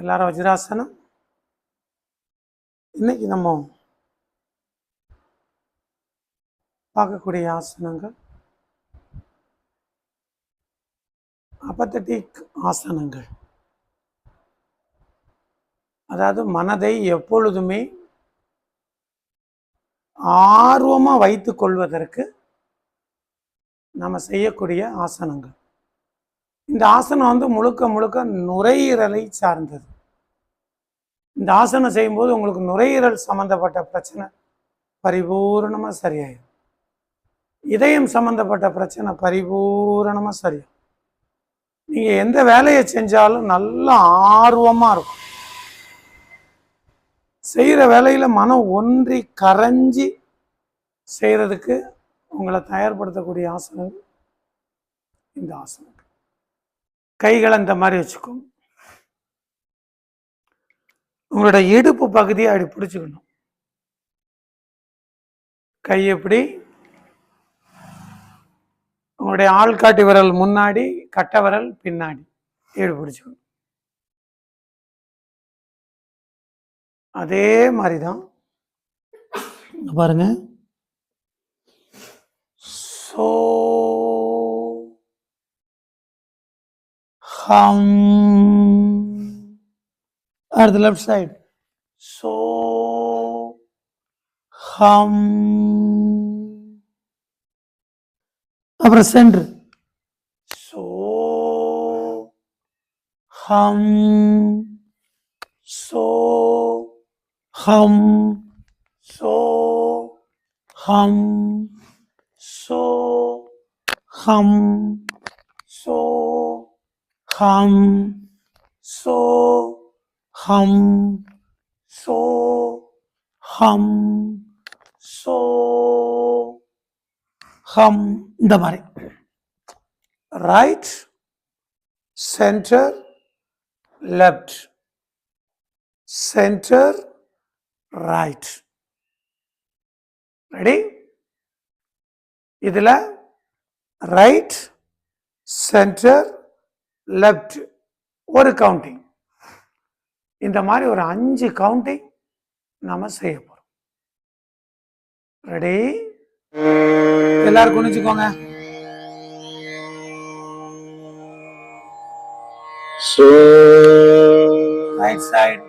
எல்லாரும் வஜ்ராசனம். இன்னைக்கு நம்ம பார்க்கக்கூடிய ஆசனங்கள் அப்பத்தட்டிக் ஆசனங்கள். அதாவது மனதை எப்பொழுதுமே ஆர்வமாக வைத்து கொள்வதற்கு நம்ம செய்யக்கூடிய ஆசனங்கள். இந்த ஆசனம் வந்து முழுக்க முழுக்க நுரையீரலை சார்ந்தது. இந்த ஆசனம் செய்யும்போது உங்களுக்கு நுரையீரல் சம்பந்தப்பட்ட பிரச்சனை பரிபூரணமாக சரியாயிடும் இதயம் சம்பந்தப்பட்ட பிரச்சனை பரிபூரணமாக சரியாகும் நீங்கள் எந்த வேலையை செஞ்சாலும் நல்ல ஆர்வமாக இருக்கும். செய்கிற வேலையில் மனம் ஒன்றி கரைஞ்சி செய்கிறதுக்கு உங்களை தயார்படுத்தக்கூடிய ஆசனங்கள் இந்த ஆசனம். கைகளை இந்த மாதிரி வச்சுக்கோங்க. உங்களோட இடுப்பு பகுதியை அப்படி பிடிச்சிக்கணும். கை எப்படி? உங்களுடைய ஆள்காட்டி விரல் முன்னாடி கட்ட விரல் பின்னாடி. ஈடு பிடிச்சிக்கணும். அதே மாதிரி தான் பாருங்க. So hum or the left side. So hum upper center. So hum so hum so hum so hum so hum so hum so hum so hum. இந்த மாதிரி. Right centre left centre right ready இதில் right centre left ஒரு counting இந்த மாதிரி ஒரு அஞ்சு counting நாம செய்ய போறோம். ரெடி எல்லாரும் குனிச்சுக்கோங்க right side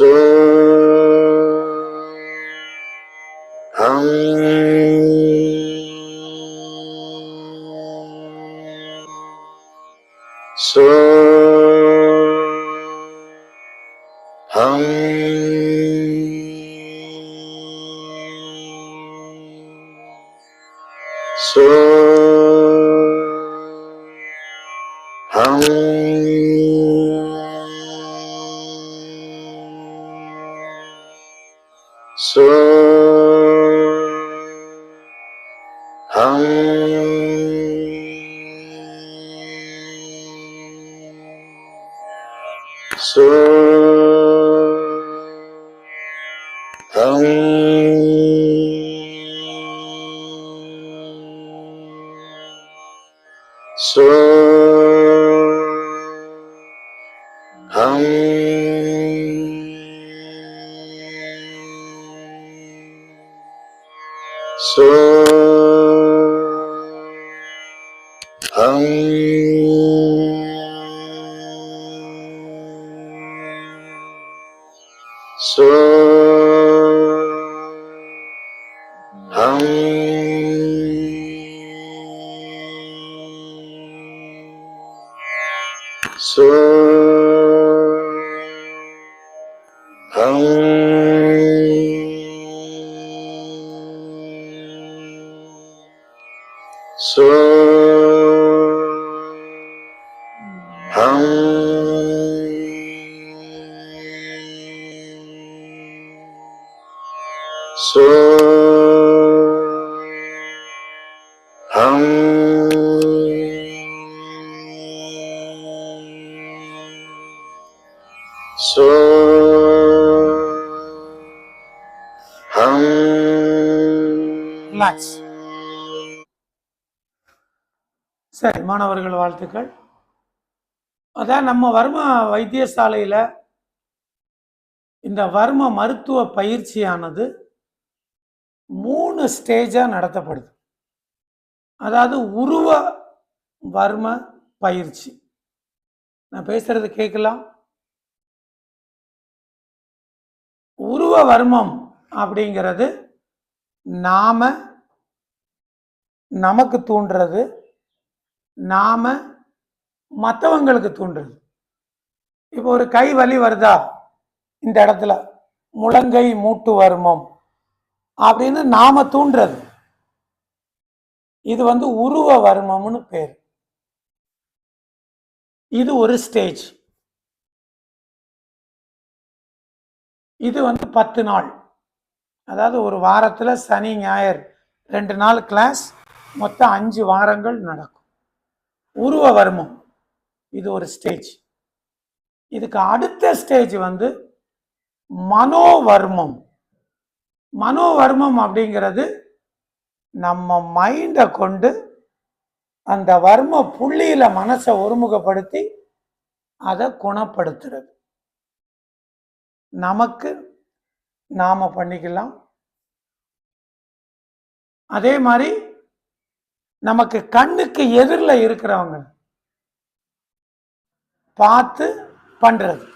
so so hum so hum so स hum so hum so relax சரி மாணவர்கள் வாழ்த்துக்கள். அதான் நம்ம வர்ம வைத்தியசாலையில் இந்த வர்ம மருத்துவ பயிற்சியானது மூணு ஸ்டேஜாக நடத்தப்படுது. அதாவது உருவ வர்ம பயிற்சி. நான் பேசுறது கேட்கலாம்? உருவ வர்மம் அப்படிங்கிறது நாம நமக்கு தூண்டுறது நாம மற்றவங்களுக்கு தூண்டுறது. இப்போ ஒரு கை வலி வருதா? இந்த இடத்துல. முழங்கை மூட்டு வர்மம். அப்படின்னு நாம தூண்டுறது. இது வந்து உருவ வர்மம்னு பேர். இது ஒரு ஸ்டேஜ் இது வந்து பத்து நாள். அதாவது ஒரு வாரத்தில் சனி ஞாயிறு ரெண்டு நாள் கிளாஸ் மொத்தம் அஞ்சு வாரங்கள் நடக்கும். உருவ வர்மம். இது ஒரு ஸ்டேஜ் இதுக்கு அடுத்த ஸ்டேஜ் வந்து மனோவர்மம். மனோவர்மம் அப்படிங்கிறது நம்ம மைண்டை கொண்டு அந்த வர்ம புள்ளியில் மனசை ஒருமுகப்படுத்தி அதை குணப்படுத்துறது. நமக்கு நாம் பண்ணிக்கலாம். அதே மாதிரி நமக்கு கண்ணுக்கு எதிரில் இருக்கிறவங்க பார்த்து பண்ணுறது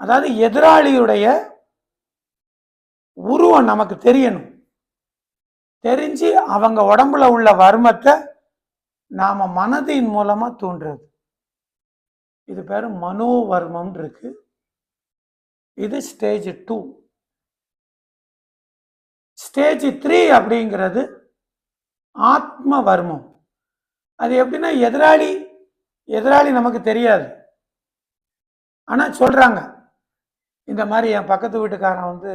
அதாவது எதிராளியுடைய உருவம் நமக்கு தெரியணும். தெரிஞ்சு அவங்க உடம்புல உள்ள வர்மத்தை நாம் மனதின் மூலமாக தூண்டுறது. இது பேர் மனோவர்மம் இருக்கு. இது ஸ்டேஜ் டூ ஸ்டேஜ் த்ரீ அப்படிங்கிறது ஆத்ம வர்மம் அது எப்படின்னா எதிராளி எதிராளி நமக்கு தெரியாது. ஆனால் சொல்கிறாங்க இந்த மாதிரி என் பக்கத்து வீட்டுக்காரன் வந்து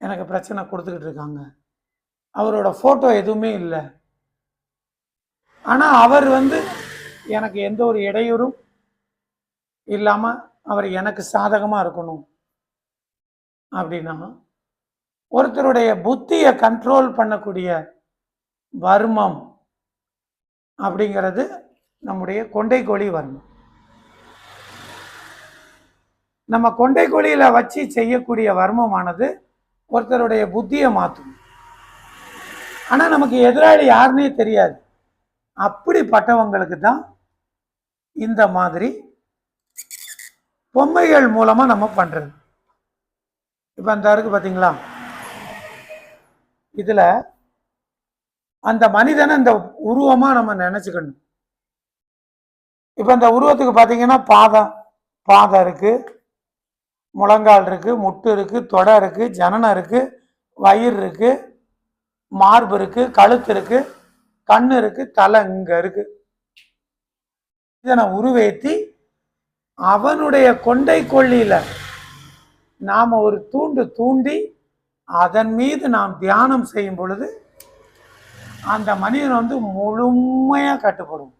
எனக்கு பிரச்சனை கொடுத்துக்கிட்டு இருக்காங்க. அவரோட ஃபோட்டோ எதுவுமே இல்லை. ஆனால் அவர் வந்து எனக்கு எந்த ஒரு இடையூறும் இல்லாமல் அவர் எனக்கு சாதகமாக இருக்கணும் அப்படின்னா ஒருத்தருடைய புத்தியை கண்ட்ரோல் பண்ணக்கூடிய வர்மம் அப்படிங்கிறது நம்முடைய கொண்டைக்கோழி வர்மம். நம்ம கொண்டைக்கோழியில வச்சு செய்யக்கூடிய வர்மமானது ஒருத்தருடைய புத்தியை மாற்றும் ஆனால் நமக்கு எதிராளி யாருன்னே தெரியாது. அப்படிப்பட்டவங்களுக்கு தான் இந்த மாதிரி பொம்மைகள் மூலமாக நம்ம பண்ணுறது இப்போ அந்த அருக்கு பார்த்தீங்களா இதில் அந்த மனிதனை இந்த உருவமாக நம்ம நினச்சிக்கணும். இப்போ இந்த உருவத்துக்கு பார்த்தீங்கன்னா பாதம் பாதம் இருக்குது முழங்கால் இருக்குது முட்டு இருக்குது தொடை இருக்குது ஜனனம் இருக்குது வயிறு இருக்குது மார்பு இருக்குது கழுத்து இருக்குது கண் இருக்குது தலை இங்கே இருக்குது இதை நான் அவனுடைய கொண்டை கொள்ளியில் நாம் ஒரு தூண்டு தூண்டி அதன் மீது நாம் தியானம் செய்யும் பொழுது அந்த மனிதன் வந்து முழுமையாக கட்டுப்படும்.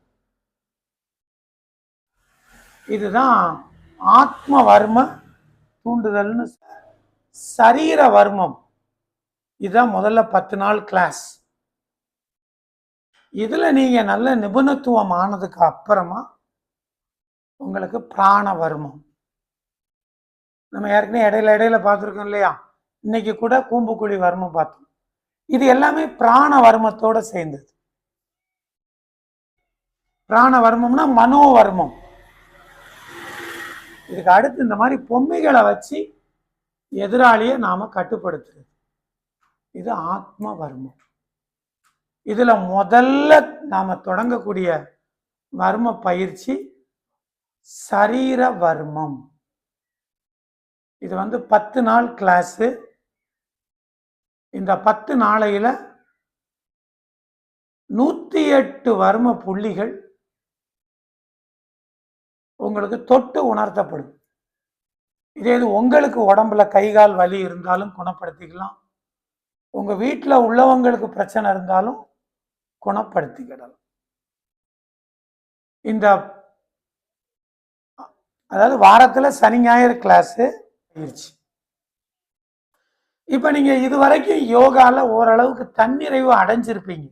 இதுதான் ஆத்ம வர்ம தூண்டுதல்னு சரீர வர்மம். இதுதான் முதல்ல பத்து நாள் கிளாஸ் இதுல நீங்க நல்ல நிபுணத்துவம் ஆனதுக்கு அப்புறமா உங்களுக்கு பிராண வர்மம். நம்ம ஏற்கனவே இடையில இடையில பார்த்துருக்கோம் இல்லையா? இன்னைக்கு கூட கூம்புக்குழி வர்மம் பார்த்தோம். இது எல்லாமே பிராண வர்மத்தோட சேர்ந்தது. பிராண வர்மம்னா மனோ வர்மம் இதுக்கு அடுத்து இந்த மாதிரி பொம்மைகளை வச்சு எதிராளியை நாம் கட்டுப்படுத்துறது. இது ஆத்ம வர்மம் இதில் முதல்ல நாம் தொடங்கக்கூடிய வர்ம பயிற்சி சரீர வர்மம். இது வந்து பத்து நாள் கிளாஸு இந்த பத்து நாளையில் நூற்றி எட்டு வர்ம புள்ளிகள் உங்களுக்கு தொட்டு உணர்த்தப்படும். இதே இது உங்களுக்கு உடம்புல கை கால் வலி இருந்தாலும் குணப்படுத்திக்கலாம். உங்க வீட்டில் உள்ளவங்களுக்கு பிரச்சனை இருந்தாலும் குணப்படுத்திக்கிடலாம். இந்த அதாவது வாரத்தில் சனி ஞாயிறு கிளாஸு பயிற்சி இப்போ நீங்க இது வரைக்கும் யோகால ஓரளவுக்கு தன்னிறைவு அடைஞ்சிருப்பீங்க.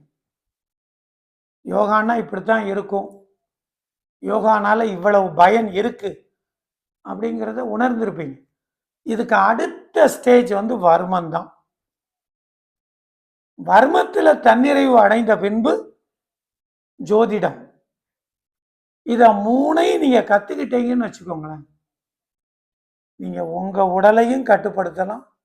யோகான்னா இப்படித்தான் இருக்கும். யோகானால இவ்வளவு பயன் இருக்கு அப்படிங்கிறத உணர்ந்திருப்பீங்க. இதுக்கு அடுத்த ஸ்டேஜ் வந்து வர்மம் தான். வர்மத்தில் தன்னிறைவு அடைந்த பின்பு ஜோதிடம். இதை மூணையும் நீங்கள் கற்றுக்கிட்டீங்கன்னு வச்சுக்கோங்களேன். நீங்கள் உங்கள் உடலையும் கட்டுப்படுத்தலாம்.